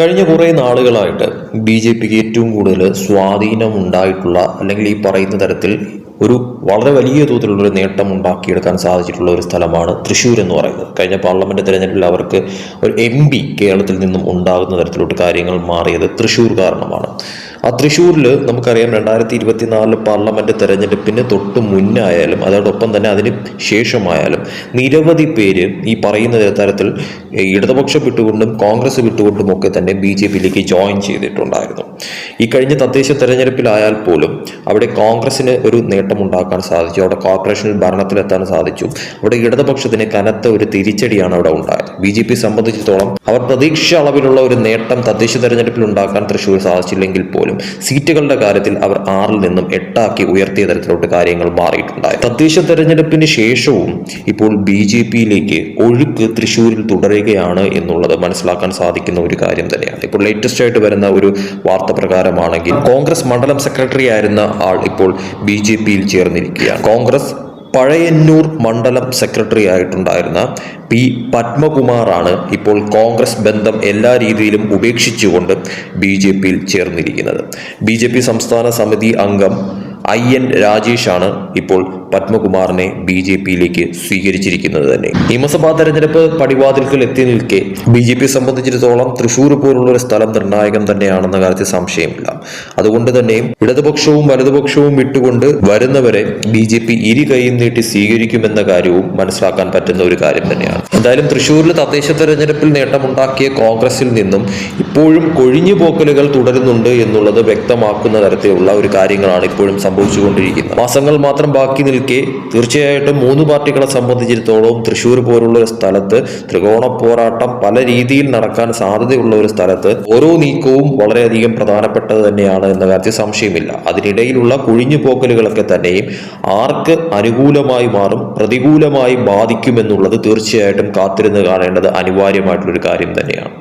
കഴിഞ്ഞ കുറേ നാളുകളായിട്ട് ബി ജെ പിക്ക് ഏറ്റവും കൂടുതൽ സ്വാധീനം ഉണ്ടായിട്ടുള്ള അല്ലെങ്കിൽ ഈ പറയുന്ന തരത്തിൽ ഒരു വളരെ വലിയ തോതിലുള്ള ഒരു നേട്ടം ഉണ്ടാക്കിയെടുക്കാൻ സാധിച്ചിട്ടുള്ള ഒരു സ്ഥലമാണ് തൃശ്ശൂർ എന്ന് പറയുന്നത്. കഴിഞ്ഞ പാർലമെന്റ് തെരഞ്ഞെടുപ്പിൽ അവർക്ക് ഒരു എം കേരളത്തിൽ നിന്നും ഉണ്ടാകുന്ന തരത്തിലോട്ട് കാര്യങ്ങൾ മാറിയത് തൃശ്ശൂർ കാരണമാണ്. ആ തൃശ്ശൂരിൽ നമുക്കറിയാം രണ്ടായിരത്തി ഇരുപത്തി നാലിൽ പാർലമെന്റ് തെരഞ്ഞെടുപ്പിന് തൊട്ട് മുന്നായാലും അതോടൊപ്പം തന്നെ അതിന് ശേഷമായാലും നിരവധി പേര് ഈ പറയുന്ന തരത്തിൽ ഇടതുപക്ഷം വിട്ടുകൊണ്ടും കോൺഗ്രസ് വിട്ടുകൊണ്ടും ഒക്കെ തന്നെ ബി ജെ പിയിലേക്ക് ജോയിൻ ചെയ്തിട്ടുണ്ടായിരുന്നു. ഈ കഴിഞ്ഞ തദ്ദേശ തെരഞ്ഞെടുപ്പിലായാൽ പോലും അവിടെ കോൺഗ്രസിന് ഒരു നേട്ടമുണ്ടാക്കാൻ സാധിച്ചു. അവിടെ കോർപ്പറേഷനിൽ ഭരണത്തിലെത്താൻ സാധിച്ചു. അവിടെ ഇടതുപക്ഷത്തിന് കനത്ത ഒരു തിരിച്ചടിയാണ് അവിടെ ഉണ്ടായത്. ബി ജെ പി സംബന്ധിച്ചിടത്തോളം അവർ പ്രതീക്ഷ അളവിലുള്ള ഒരു നേട്ടം തദ്ദേശ തെരഞ്ഞെടുപ്പിൽ ഉണ്ടാക്കാൻ തൃശ്ശൂർ സാധിച്ചില്ലെങ്കിൽ പോലും സീറ്റുകളുടെ കാര്യത്തിൽ അവർ ആറിൽ നിന്നും എട്ടാക്കി ഉയർത്തിയ തരത്തിലോട്ട് കാര്യങ്ങൾ മാറിയിട്ടുണ്ടായി. തദ്ദേശ തെരഞ്ഞെടുപ്പിന് ശേഷവും ഇപ്പോൾ ബി ജെ പിയിലേക്ക് ഒഴുക്ക് തൃശ്ശൂരിൽ തുടരുകയാണ് എന്നുള്ളത് മനസ്സിലാക്കാൻ സാധിക്കുന്ന ഒരു കാര്യം തന്നെയാണ്. ഇപ്പോൾ ലേറ്റസ്റ്റ് ആയിട്ട് വരുന്ന ഒരു വാർത്ത പ്രകാരമാണെങ്കിൽ കോൺഗ്രസ് മണ്ഡലം സെക്രട്ടറി ആയിരുന്ന ആൾ ഇപ്പോൾ ബി ജെ പിയിൽ ചേർന്നിരിക്കുകയാണ്. കോൺഗ്രസ് പഴയന്നൂർ മണ്ഡലം സെക്രട്ടറി ആയിട്ടുണ്ടായിരുന്ന പി പത്മകുമാറാണ് ഇപ്പോൾ കോൺഗ്രസ് ബന്ധം എല്ലാ രീതിയിലും ഉപേക്ഷിച്ചുകൊണ്ട് ബി ജെ പിയിൽ ചേർന്നിരിക്കുന്നത്. ബി ജെ പി സംസ്ഥാന സമിതി അംഗം ഐ എൻ രാജേഷാണ് ഇപ്പോൾ പത്മകുമാറിനെ ബി ജെ പിയിലേക്ക് സ്വീകരിച്ചിരിക്കുന്നത് തന്നെ. നിയമസഭാ തെരഞ്ഞെടുപ്പ് പടിവാതിൽക്കൽ എത്തി നിൽക്കെ ബി ജെ പി സംബന്ധിച്ചിടത്തോളം തൃശൂർ പോലുള്ള ഒരു സ്ഥലം നിർണായകം തന്നെയാണെന്ന കാര്യത്തിൽ സംശയമില്ല. അതുകൊണ്ട് തന്നെ ഇടതുപക്ഷവും വലതുപക്ഷവും വിട്ടുകൊണ്ട് വരുന്നവരെ ബി ജെ പി ഇരു കൈയും നീട്ടി സ്വീകരിക്കുമെന്ന കാര്യവും മനസ്സിലാക്കാൻ പറ്റുന്ന ഒരു കാര്യം തന്നെയാണ്. എന്തായാലും തൃശൂരിൽ തദ്ദേശ തെരഞ്ഞെടുപ്പിൽ നേട്ടമുണ്ടാക്കിയ കോൺഗ്രസിൽ നിന്നും ഇപ്പോഴും കൊഴിഞ്ഞു പോക്കലുകൾ തുടരുന്നുണ്ട് എന്നുള്ളത് വ്യക്തമാക്കുന്ന തരത്തിലുള്ള ഒരു കാര്യങ്ങളാണ് ഇപ്പോഴും സംഭവിച്ചുകൊണ്ടിരിക്കുന്നത് മാസങ്ങൾ മാത്രം ബാക്കി നിൽക്കെ തീർച്ചയായിട്ടും മൂന്ന് പാർട്ടികളെ സംബന്ധിച്ചിടത്തോളം തൃശ്ശൂർ പോലുള്ള ഒരു സ്ഥലത്ത് ത്രികോണ പോരാട്ടം പല രീതിയിൽ നടക്കാൻ സാധ്യതയുള്ള ഒരു സ്ഥലത്ത് ഓരോ നീക്കവും വളരെയധികം പ്രധാനപ്പെട്ടത് തന്നെയാണ് എന്ന കാര്യത്തിൽ സംശയമില്ല. അതിനിടയിലുള്ള കുഴിഞ്ഞു പോക്കലുകളൊക്കെ തന്നെയും ആർക്ക് അനുകൂലമായി മാറും പ്രതികൂലമായി ബാധിക്കുമെന്നുള്ളത് തീർച്ചയായിട്ടും കാത്തിരുന്ന് കാണേണ്ടത് അനിവാര്യമായിട്ടുള്ളൊരു കാര്യം തന്നെയാണ്.